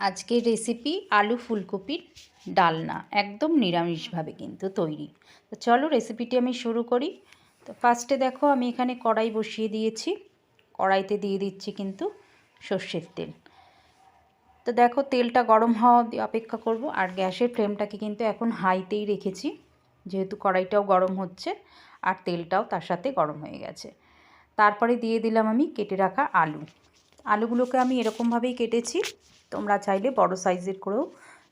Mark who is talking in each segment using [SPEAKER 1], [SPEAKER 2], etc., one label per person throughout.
[SPEAKER 1] আজকের রেসিপি আলু ফুলকপির ডালনা, একদম নিরামিষভাবে কিন্তু তৈরি। তো চলো রেসিপিটি আমি শুরু করি। তো ফার্স্টে দেখো, আমি এখানে কড়াই বসিয়ে দিয়েছি। কড়াইতে দিয়ে দিচ্ছি কিন্তু সর্ষের তেল। তো দেখো, তেলটা গরম হওয়া অপেক্ষা করব। আর গ্যাসের ফ্লেমটাকে কিন্তু এখন হাইতেই রেখেছি। যেহেতু কড়াইটাও গরম হচ্ছে, আর তেলটাও তার সাথে গরম হয়ে গেছে। তারপরে দিয়ে দিলাম আমি কেটে রাখা আলু। আলুগুলোকে আমি এরকমভাবেই কেটেছি। তোমরা চাইলে বড় সাইজের করেও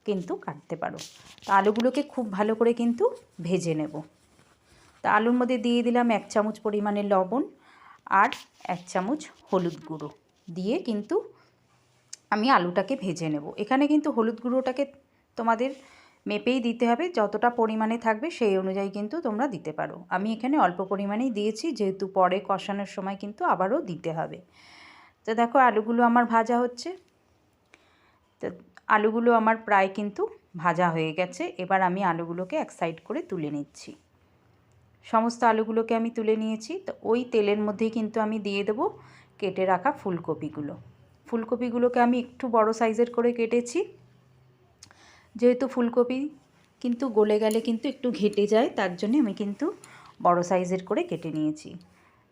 [SPEAKER 1] কিন্তু কাটতে পারো। তো আলুগুলোকে খুব ভালো করে কিন্তু ভেজে নেব। তা আলুর মধ্যে দিয়ে দিলাম এক চামচ পরিমাণে লবণ আর এক চামচ হলুদ গুঁড়ো। দিয়ে কিন্তু আমি আলুটাকে ভেজে নেব। এখানে কিন্তু হলুদ গুঁড়োটাকে তোমাদের মেপেই দিতে হবে। যতটা পরিমাণে থাকবে সেই অনুযায়ী কিন্তু তোমরা দিতে পারো। আমি এখানে অল্প পরিমাণেই দিয়েছি, যেহেতু পরে কষানোর সময় কিন্তু আবারও দিতে হবে। তো দেখো আলুগুলো আমার ভাজা হচ্ছে। তো আলুগুলো আমার প্রায় কিন্তু ভাজা হয়ে গেছে। এবার আমি আলুগুলোকে এক সাইড করে তুলে নিচ্ছি। সমস্ত আলুগুলোকে আমি তুলে নিয়েছি। তো ওই তেলের মধ্যেই কিন্তু আমি দিয়ে দেবো কেটে রাখা ফুলকপিগুলো। ফুলকপিগুলোকে আমি একটু বড় সাইজের করে কেটেছি। যেহেতু ফুলকপি কিন্তু গলে গেলে কিন্তু একটু ঘেটে যায়, তার জন্য আমি কিন্তু বড় সাইজের করে কেটে নিয়েছি।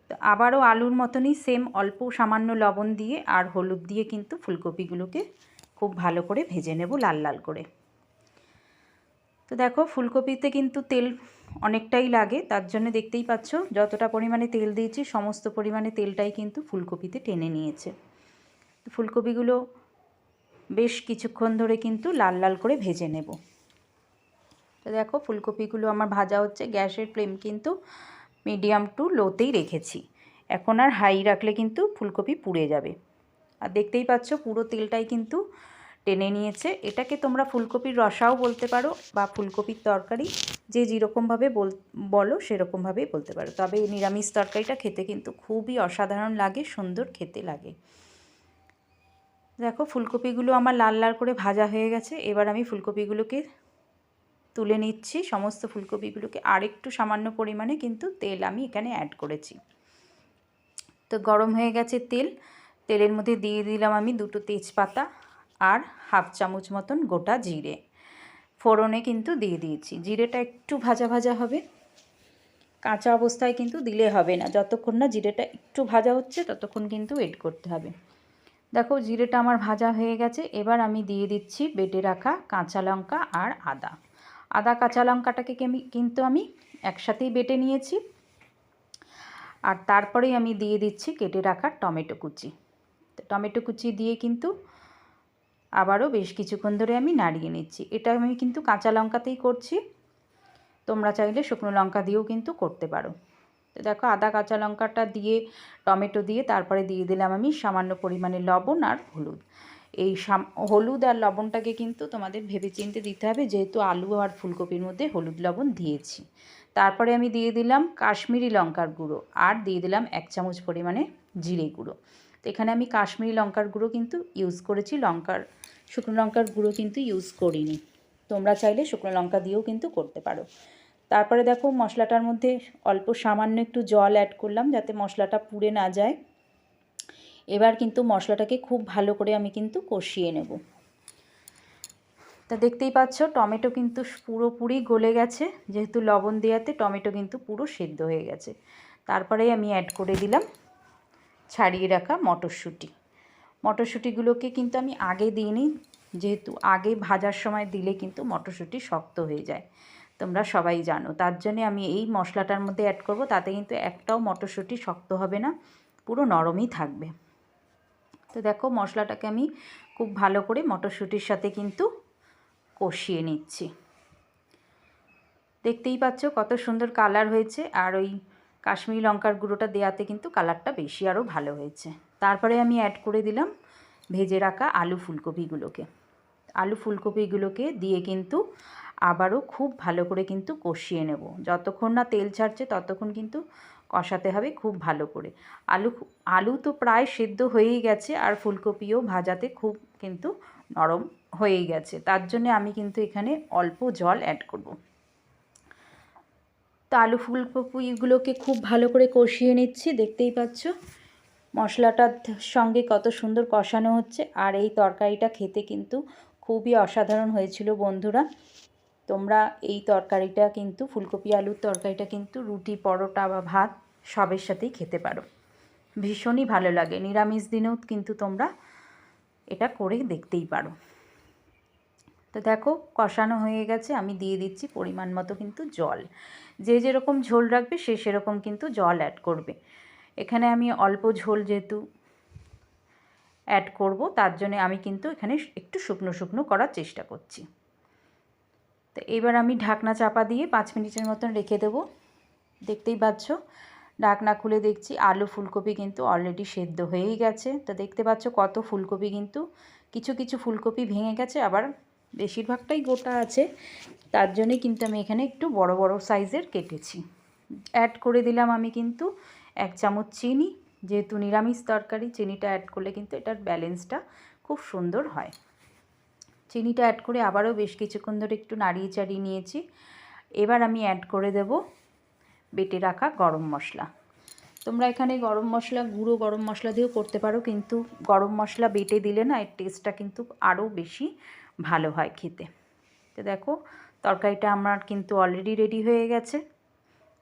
[SPEAKER 1] তো আবারও আলুর মতনই সেম অল্প সামান্য লবণ দিয়ে আর হলুদ দিয়ে কিন্তু ফুলকপিগুলোকে খুব ভালো করে ভেজে নেব লাল লাল করে। তো দেখো ফুলকপিতে কিন্তু তেল অনেকটাই লাগে, তার জন্য দেখতেই পাচ্ছ যতটা পরিমাণে তেল দিয়েছি সমস্ত পরিমাণে তেলটাই কিন্তু ফুলকপিতে টেনে নিয়েছে। ফুলকপিগুলো বেশ কিছুক্ষণ ধরে কিন্তু লাল লাল করে ভেজে নেব। তো দেখো ফুলকপিগুলো আমার ভাজা হচ্ছে, গ্যাসের ফ্লেম কিন্তু মিডিয়াম টু লোতেই রেখেছি। এখন আর হাই রাখলে কিন্তু ফুলকপি পুড়ে যাবে। আর দেখতেই পাচ্ছ পুরো তেলটাই কিন্তু টেনে নিয়েছে। এটাকে তোমরা ফুলকপির রসাও বলতে পারো বা ফুলকপির তরকারি, যে যেরকমভাবে বল, বলো সেরকমভাবেই বলতে পারো। তবে নিরামিষ তরকারিটা খেতে কিন্তু খুবই অসাধারণ লাগে, সুন্দর খেতে লাগে। দেখো ফুলকপিগুলো আমার লাল লাল করে ভাজা হয়ে গেছে। এবার আমি ফুলকপিগুলোকে তুলে নিচ্ছি। সমস্ত ফুলকপিগুলোকে আরেকটু সামান্য পরিমাণে কিন্তু তেল আমি এখানে অ্যাড করেছি। তো গরম হয়ে গেছে তেল। তেলের মধ্যে দিয়ে দিলাম আমি দুটো তেজপাতা আর হাফ চামচ মতন গোটা জিরে। ফোড়নে কিন্তু দিয়ে দিয়েছি। জিরেটা একটু ভাজা ভাজা হবে। কাঁচা অবস্থায় কিন্তু দিলে হবে না। যতক্ষণ না জিরেটা একটু ভাজা হচ্ছে, ততক্ষণ কিন্তু ওয়েট করতে হবে। দেখো, জিরেটা আমার ভাজা হয়ে গেছে। এবার আমি দিয়ে দিচ্ছি বেটে রাখা কাঁচা লঙ্কা আর আদা। আদা, কাঁচা লঙ্কাটাকে আমি কিন্তু আমি একসাথেই বেটে নিয়েছি। আর তারপরেই আমি দিয়ে দিচ্ছি কেটে রাখা টমেটো কুচি। টমেটো কুচি দিয়ে কিন্তু আবারও বেশ কিছুক্ষণ ধরে আমি নাড়িয়ে নিচ্ছি। এটা আমি কিন্তু কাঁচা লঙ্কাতেই করছি। তোমরা চাইলে শুকনো লঙ্কা দিয়েও কিন্তু করতে পারো। তো দেখো, আদা, কাঁচা লঙ্কাটা দিয়ে, টমেটো দিয়ে তারপরে দিয়ে দিলাম আমি সামান্য পরিমাণে লবণ আর হলুদ। এই হলুদ আর লবণটাকে কিন্তু তোমাদের ভেবে চিনতে দিতে হবে, যেহেতু আলু আর ফুলকপির মধ্যে হলুদ লবণ দিয়েছি। তারপরে আমি দিয়ে দিলাম কাশ্মীরি লঙ্কার গুঁড়ো আর দিয়ে দিলাম এক চামচ পরিমাণে জিরে গুঁড়ো। তো এখানে আমি কাশ্মীরি লঙ্কার গুঁড়ো কিন্তু ইউজ করেছি। লঙ্কার, শুকনো লঙ্কার গুঁড়ো কিন্তু ইউজ করিনি। তোমরা চাইলে শুকনো লঙ্কা দিয়েও কিন্তু করতে পারো। তারপরে দেখো মশলাটার মধ্যে অল্প সামান্য একটু জল অ্যাড করলাম যাতে মশলাটা পুড়ে না যায়। এবার কিন্তু মশলাটাকে খুব ভালো করে আমি কিন্তু কষিয়ে নেব। তা দেখতেই পাচ্ছ, টমেটো কিন্তু পুরোপুরি গলে গেছে। যেহেতু লবণ দেওয়াতে টমেটো কিন্তু পুরো সেদ্ধ হয়ে গেছে। তারপরেই আমি অ্যাড করে দিলাম ছাড়িয়ে রাখা মটরশুঁটি। মটরশুঁটিগুলোকে কিন্তু আমি আগে দিইনি, যেহেতু আগে ভাজার সময় দিলে কিন্তু মটরশুঁটি শক্ত হয়ে যায়। তোমরা সবাই জানো, তার জন্যে আমি এই মশলাটার মধ্যে অ্যাড করব, তাতে কিন্তু একটাও মটরশুঁটি শক্ত হবে না, পুরো নরমই থাকবে। তো দেখো, মশলাটাকে আমি খুব ভালো করে মটরশুঁটির সাথে কিন্তু কষিয়ে নিচ্ছি। দেখতেই পাচ্ছ কত সুন্দর কালার হয়েছে, আর ওই কাশ্মীরি লঙ্কার গুঁড়োটা দেওয়াতে কিন্তু কালারটা বেশি আরও ভালো হয়েছে। তারপরে আমি অ্যাড করে দিলাম ভেজে রাখা আলু ফুলকপিগুলোকে। আলু ফুলকপিগুলোকে দিয়ে কিন্তু আবারও খুব ভালো করে কিন্তু কষিয়ে নেব। যতক্ষণ না তেল ছাড়ছে ততক্ষণ কিন্তু কষাতে হবে খুব ভালো করে। আলু আলু তো প্রায় সেদ্ধ হয়েই গেছে আর ফুলকপিও ভাজাতে খুব কিন্তু নরম হয়েই গেছে। তার জন্য আমি কিন্তু এখানে অল্প জল অ্যাড করব। তো আলু ফুলকপিগুলোকে খুব ভালো করে কষিয়ে নিচ্ছি, দেখতেই পাচ্ছ। মশলাটার সঙ্গে কত সুন্দর কষানো হচ্ছে, আর এই তরকারিটা খেতে কিন্তু খুবই অসাধারণ হয়েছিল বন্ধুরা। তোমরা এই তরকারিটা কিন্তু, ফুলকপি আলুর তরকারিটা কিন্তু, রুটি, পরোটা বা ভাত সবের সাথেই খেতে পারো। ভীষণই ভালো লাগে, নিরামিষ দিনেও কিন্তু তোমরা এটা করে দেখতেই পারো। তো দেখো কষানো হয়ে গেছে, আমি দিয়ে দিচ্ছি পরিমাণ মতো কিন্তু জল। যে যেরকম ঝোল রাখবে সে সেরকম কিন্তু জল অ্যাড করবে। এখানে আমি অল্প ঝোল যেহেতু অ্যাড করব, তার জন্য আমি কিন্তু এখানে একটু শুকনো শুকনো করার চেষ্টা করছি। তো এবার আমি ঢাকনা চাপা দিয়ে পাঁচ মিনিটের মতন রেখে দেবো। দেখতেই পাচ্ছ, ঢাকনা খুলে দেখছি, আলু ফুলকপি কিন্তু অলরেডি সেদ্ধ হয়েই গেছে। তো দেখতে পাচ্ছ কত ফুলকপি কিন্তু, কিছু কিছু ফুলকপি ভেঙে গেছে, আবার বেশিরভাগটাই গোটা আছে। তার জন্যই কিন্তু আমি এখানে একটু বড় বড় সাইজের কেটেছি। অ্যাড করে দিলাম আমি কিন্তু এক চামচ চিনি। যেহেতু নিরামিষ তরকারি, চিনিটা অ্যাড করলে কিন্তু এটার ব্যালেন্সটা খুব সুন্দর হয়। চিনিটা অ্যাড করে আবারও বেশ কিছুক্ষণ ধরে একটু নাড়িয়ে চাড়িয়ে নিয়েছি। এবার আমি অ্যাড করে দেব বেটে রাখা গরম মশলা। তোমরা এখানে গরম মশলা, গুঁড়ো গরম মশলা দিয়েও করতে পারো, কিন্তু গরম মশলা বেটে দিলে না, এর টেস্টটা কিন্তু আরও বেশি ভালো হয় খেতে। তো দেখো, তরকারিটা আমার কিন্তু অলরেডি রেডি হয়ে গেছে।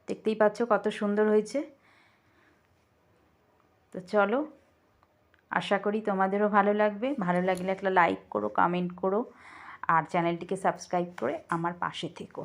[SPEAKER 1] দেখতেই পাচ্ছ কত সুন্দর হয়েছে। তো চলো, আশা করি তোমাদেরও ভালো লাগবে। ভালো লাগলে একটা লাইক করো কমেন্ট করো, আর চ্যানেলটিকে সাবস্ক্রাইব করে আমার পাশে থেকো।